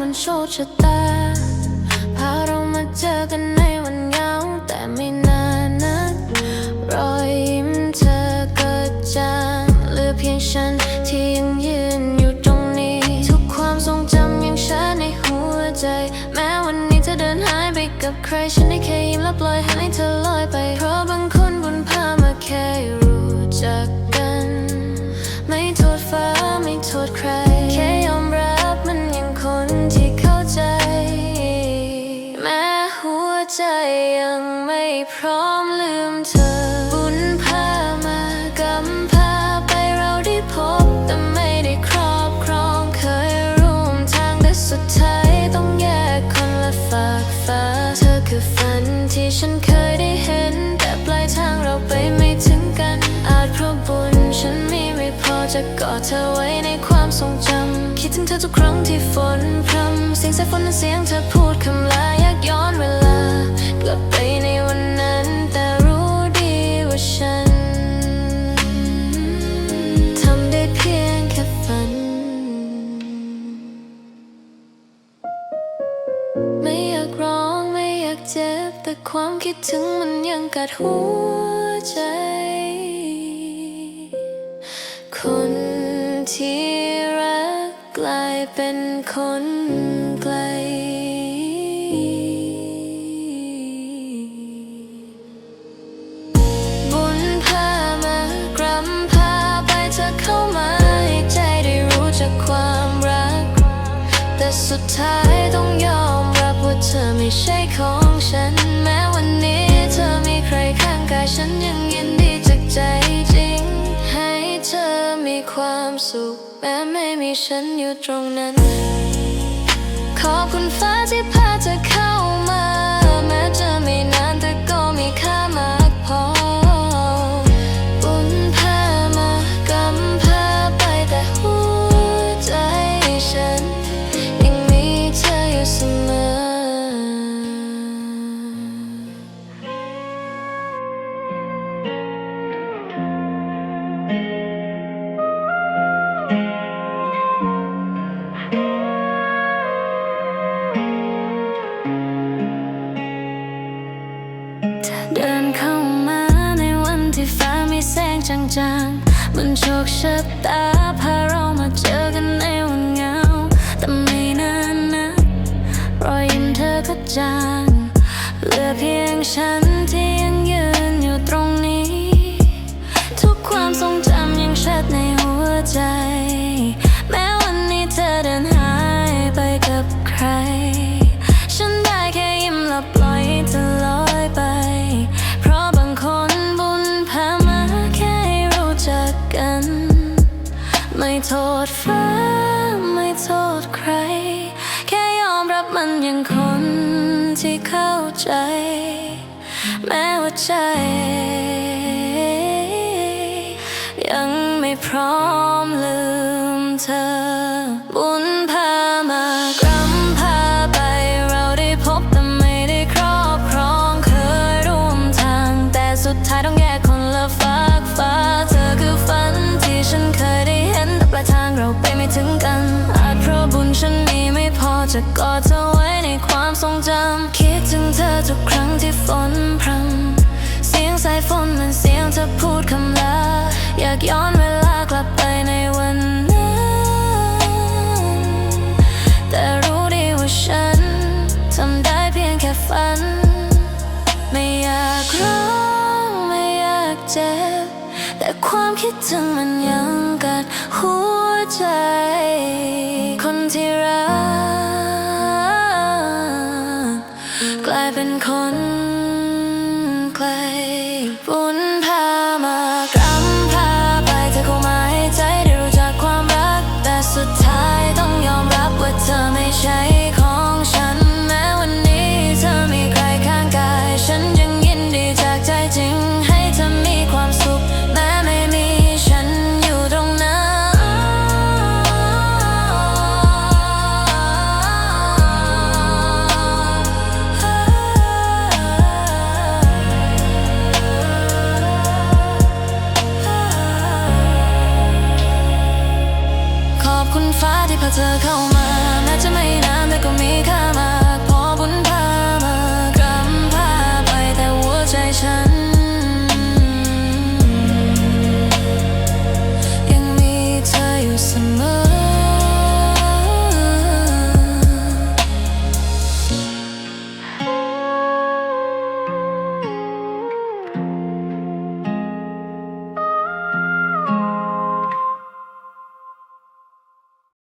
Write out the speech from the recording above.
มันโชคชะตา พาเรามาเจอกันในวันเหงาแต่ไม่นานนักรอยยิ้มเธอก็จางเหลือเพียงฉันที่ยังยืนอยู่ตรงนี้ ทุกความทรงจำยังชัดในหัวใจ แม้วันนี้เธอเดินหายไปกับใคร ฉันได้แค่ยิ้มและปล่อยให้เธอลอย ใจยังไม่พร้อมลืมเธอ บุญพามากำพาไปเราได้พบ แต่ไม่ได้ครอบครองเคยร่วมทางแต่สุดท้ายต้องแยกคนละฝากฟ้า เธอคือฝันที่ฉันเคยได้เห็น แต่ปลายทางเราไปไม่ถึงกัน อาจเพราะบุญฉันมีไม่พอจะกอดเธอไว้ในความทรงจำคิดถึงเธอทุกครั้งที่ฝนพรำ สียงสายฝนเสียงเธอพูดคำลาอยากย้อนเวลากลับไปในวันนั้นแต่รู้ดีว่าฉันทำได้เพียงแค่ฝัน ไม่อยากร้องไม่อยากเจ็บ แต่ความคิดถึงมันยังกัดหัวใจ คน ลายเป็นคนไกล บุญพามากรำพาไปเธอเข้ามาให้ใจได้รู้จักความรัก แต่สุดท้ายต้องยอมรับว่าเธอไม่ใช่ของ แม้ไม่มีฉันอยู่ตรงนั้น ขอบคุณฟ้าที่ แสงจางๆ มันโชคชะตาพาเรามาเจอกันในวันเหงา แต่ไม่นานนะรอยยิ้มเธอก็จางเหลือเพียงฉันที่ยังยืนอยู่ตรงนี้ ทุกความทรงจำยังชัดในหัวใจ โทษฟ้าไม่โทษใคร แค่ยอมรับมันอย่างคนที่เข้าใจ แม้ว่าใจ ยังไม่พร้อมลืมเธอ จะกอดเธอไว้ในความทรงจำคิดถึงเธอทุกครั้งที่ฝนพรำเสียงสายฝนมันเสียงเธอพูดคำลาอยากย้อนเวลากลับไปในวันนั้น แต่รู้ดีว่าฉันทำได้เพียงแค่ฝัน ไม่อยากร้องไม่อยากเจ็บแต่ความคิดถึงมันยังกัดหัวใจ คนที่รัก คน คุณฟ้าที่พาเธอเข้ามาแม้จะไม่นานแต่ก็มีค่า